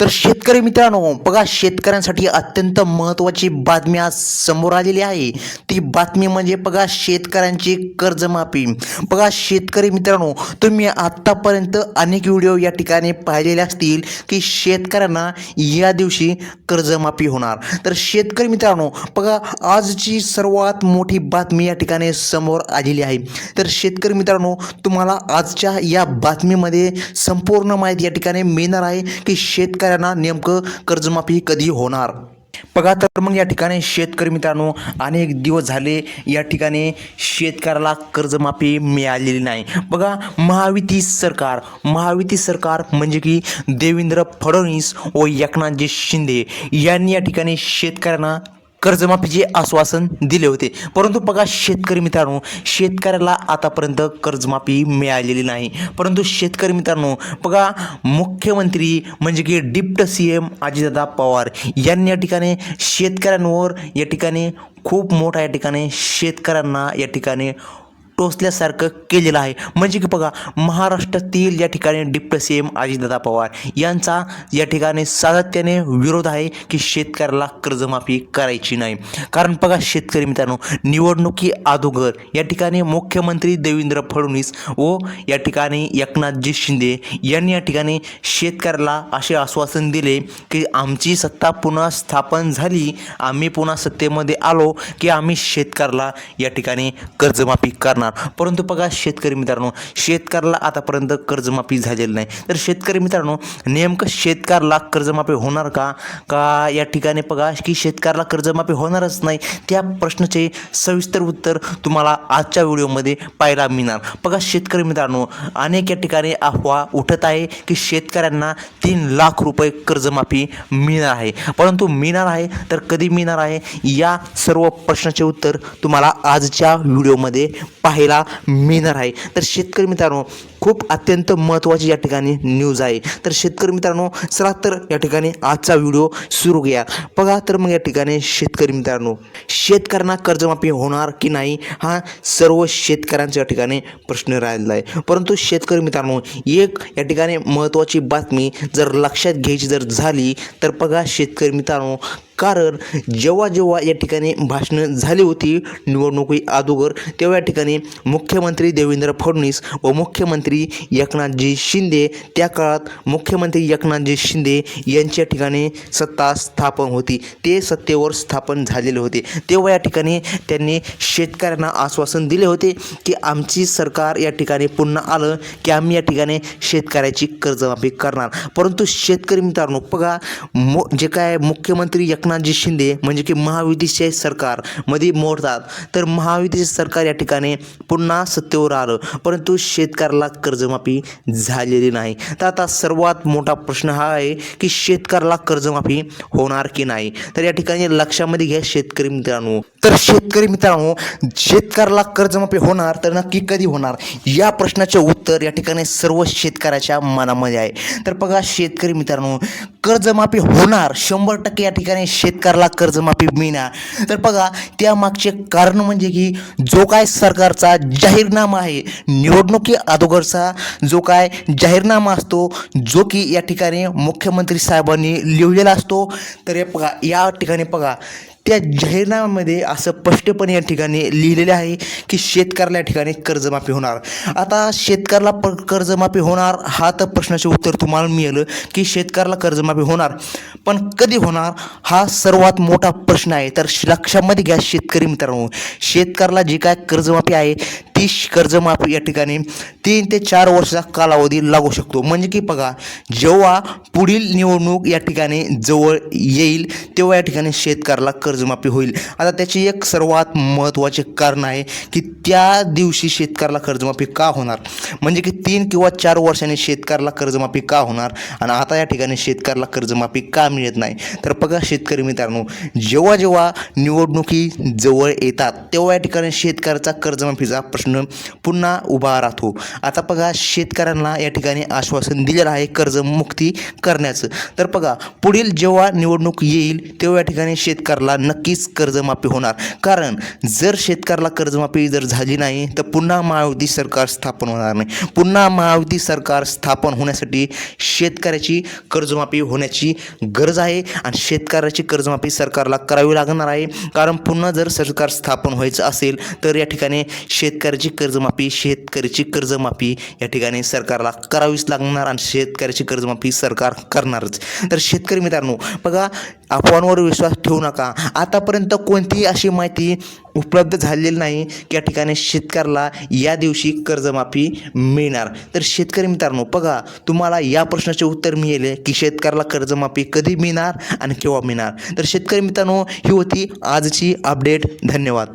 तर शेतकरी मित्रांनो बघा शेतकऱ्यांसाठी अत्यंत महत्त्वाची बातमी आज समोर आलेली आहे. ती बातमी म्हणजे बघा शेतकऱ्यांची कर्जमाफी. बघा शेतकरी मित्रांनो तुम्ही आत्तापर्यंत अनेक व्हिडिओ या ठिकाणी पाहिलेले असतील की शेतकऱ्यांना या दिवशी कर्जमाफी होणार. तर शेतकरी मित्रांनो बघा आजची सर्वात मोठी बातमी या ठिकाणी समोर आलेली आहे. तर शेतकरी मित्रांनो तुम्हाला आजच्या या बातमीमध्ये संपूर्ण माहिती या ठिकाणी मिळणार आहे की शेतकऱ्यांना नेमकं कर्जमाफी कधी होणार? बघा तर मग या ठिकाणी शेतकरी मित्रांनो अनेक दिवस झाले या ठिकाणी शेतकऱ्याला कर्जमाफी मिळालेली नाही. बघा महायुती सरकार महायुती सरकार म्हणजे की देवेंद्र फडणवीस व एकनाथजी शिंदे यांनी या ठिकाणी शेतकऱ्यांना कर्जमाफीचे आश्वासन दिले होते. परंतु बघा शेतकरी मित्रांनो शेतकऱ्याला आतापर्यंत कर्जमाफी मिळालेली नाही. परंतु शेतकरी मित्रांनो बघा मुख्यमंत्री म्हणजे की deputy C M Ajitdada Pawar यांनी या ठिकाणी शेतकऱ्यांवर या ठिकाणी खूप मोठा या ठिकाणी शेतकऱ्यांना या ठिकाणी टोचल्यासारखं केलेलं आहे. म्हणजे की बघा महाराष्ट्रातील या ठिकाणी deputy C M Ajitdada Pawar यांचा या ठिकाणी सातत्याने विरोध आहे की शेतकऱ्याला कर्जमाफी करायची नाही. कारण बघा शेतकरी मित्रांनो निवडणुकी अगोदर या ठिकाणी मुख्यमंत्री देवेंद्र फडणवीस व या ठिकाणी एकनाथजी शिंदे यांनी या ठिकाणी शेतकऱ्याला असे आश्वासन दिले की आमची सत्ता पुन्हा स्थापन झाली. आम्ही पुन्हा सत्तेमध्ये आलो की आम्ही शेतकऱ्याला या ठिकाणी कर्जमाफी करणार. परंतु बघा शेतकरी मित्रांनो शेतकऱ्याला आतापर्यंत कर्जमाफी झालेली नाही. तर शेतकरी मित्रांनो नेमकं शेतकऱ्याला कर्जमाफी होणार का? का या ठिकाणी बघा की शेतकऱ्याला कर्जमाफी होणारच नाही? त्या प्रश्नाचे सविस्तर उत्तर तुम्हाला आजच्या व्हिडिओमध्ये पाहायला मिळणार. बघा शेतकरी मित्रांनो अनेक या ठिकाणी अफवा उठत आहे की शेतकऱ्यांना तीन लाख रुपये कर्जमाफी मिळणार आहे. परंतु मिळणार आहे तर कधी मिळणार आहे? या सर्व प्रश्नाचे उत्तर तुम्हाला आजच्या व्हिडिओमध्ये पाहायला मिळणार आहे. तर शेतकरी मित्रांनो खूप अत्यंत महत्त्वाची या ठिकाणी न्यूज आहे. तर शेतकरी मित्रांनो चला तर या ठिकाणी आजचा व्हिडिओ सुरू घ्या बघा तर मग या ठिकाणी शेतकरी मित्रांनो शेतकऱ्यांना कर्जमाफी होणार की नाही हा सर्व शेतकऱ्यांच्या या ठिकाणी प्रश्न राहिलेला आहे. परंतु शेतकरी मित्रांनो एक या ठिकाणी महत्त्वाची बातमी जर लक्षात घ्यायची जर झाली तर बघा शेतकरी मित्रांनो कारण जेव्हा जेव्हा या ठिकाणी भाषणं झाली होती निवडणुकी अगोदर तेव्हा या ठिकाणी मुख्यमंत्री देवेंद्र फडणवीस व मुख्यमंत्री एकनाथजी शिंदे. त्या काळात मुख्यमंत्री एकनाथजी शिंदे यांच्या ठिकाणी सत्ता स्थापन होती. ते सत्तेवर स्थापन झालेले होते. तेव्हा या ठिकाणी त्यांनी शेतकऱ्यांना आश्वासन दिले होते की आमची सरकार या ठिकाणी पुन्हा आलं की आम्ही या ठिकाणी शेतकऱ्याची कर्जमाफी करणार. परंतु शेतकरी मित्रांनो बघा मो जे काय मुख्यमंत्री एकनाथजी शिंदे म्हणजे की महायुतीचे सरकारमध्ये मोडतात तर महायुतीचे सरकार या ठिकाणी पुन्हा सत्तेवर आलं. परंतु शेतकऱ्याला कर्जमाफी झालेली नाही. तर आता सर्वात मोठा प्रश्न हा आहे की शेतकऱ्याला कर्जमाफी होणार की नाही? तर या ठिकाणी लक्षामध्ये घ्या शेतकरी मित्रांनो. तर शेतकरी मित्रांनो शेतकऱ्याला कर्जमाफी होणार तर नक्की कधी होणार? या प्रश्नाचे उत्तर या ठिकाणी सर्व शेतकऱ्याच्या मनामध्ये आहे. तर बघा शेतकरी मित्रांनो कर्जमाफी होणार शंभर टक्के या ठिकाणी शेतकऱ्याला कर्जमाफी मिळणार. तर बघा त्यामागचे कारण म्हणजे की जो काय सरकारचा जाहीरनामा आहे निवडणुकी अगोदरचा जो काय जाहीरनामा असतो जो की या ठिकाणी मुख्यमंत्री साहेबांनी लिहिलेला असतो. तर हे बघा या ठिकाणी बघा त्या जाहीरनाम्यामध्ये असं स्पष्टपणे या ठिकाणी लिहिलेले आहे की शेतकऱ्याला या ठिकाणी कर्जमाफी होणार. आता शेतकऱ्याला प कर्जमाफी होणार हा तर प्रश्नाचे उत्तर तुम्हाला मिळालं की शेतकऱ्याला कर्जमाफी होणार. पण कधी होणार हा सर्वात मोठा प्रश्न आहे. तर लक्षामध्ये घ्या शेतकरी मित्रांनो. शेतकऱ्याला जी काय कर्जमाफी आहे ती कर्जमाफी या ठिकाणी तीन ते चार वर्षाचा कालावधी लागू शकतो. म्हणजे की बघा जेव्हा पुढील निवडणूक या ठिकाणी जवळ येईल तेव्हा या ठिकाणी शेतकऱ्याला कर्जमाफी होईल. आता त्याची एक सर्वात महत्त्वाचे कारण आहे की त्या दिवशी शेतकऱ्याला कर्जमाफी का होणार? म्हणजे की तीन किंवा चार वर्षांनी शेतकऱ्याला कर्जमाफी का होणार? आणि आता या ठिकाणी शेतकऱ्याला कर्जमाफी का मिळत नाही? तर बघा शेतकरी मित्रांनो जेव्हा जेव्हा निवडणुकी जवळ येतात तेव्हा या ठिकाणी शेतकऱ्याचा कर्जमाफीचा प्रश्न पुन्हा उभा राहतो. आता बघा शेतकऱ्यांना या ठिकाणी आश्वासन दिलेलं आहे कर्जमुक्ती करण्याचं. तर बघा पुढील जेव्हा निवडणूक येईल तेव्हा या ठिकाणी शेतकऱ्याला नक्कीच कर्जमाफी होणार. कारण जर शेतकऱ्याला कर्जमाफी जर झाली नाही तर पुन्हा महायुती सरकार स्थापन होणार नाही. पुन्हा महायुती सरकार स्थापन होण्यासाठी शेतकऱ्याची कर्जमाफी होण्याची गरज आहे आणि शेतकऱ्याची कर्जमाफी सरकारला करावी लागणार आहे. कारण पुन्हा जर सरकार स्थापन व्हायचं असेल तर या ठिकाणी शेतकऱ्याची कर्जमाफी शेतकऱ्याची कर्जमाफी या ठिकाणी सरकारला करावीच लागणार आणि शेतकऱ्याची कर्जमाफी सरकार करणारच. तर शेतकरी मित्रांनो बघा अफवांवर विश्वास ठेवू नका. आतापर्यंत कोणतीही अशी माहिती उपलब्ध झालेली नाही की या ठिकाणी शेतकऱ्याला या दिवशी कर्जमाफी मिळणार. तर शेतकरी मित्रांनो बघा तुम्हाला या प्रश्नाचे उत्तर मिळेल की शेतकऱ्याला कर्जमाफी कधी मिळणार आणि केव्हा मिळणार. तर शेतकरी मित्रांनो ही होती आजची अपडेट धन्यवाद.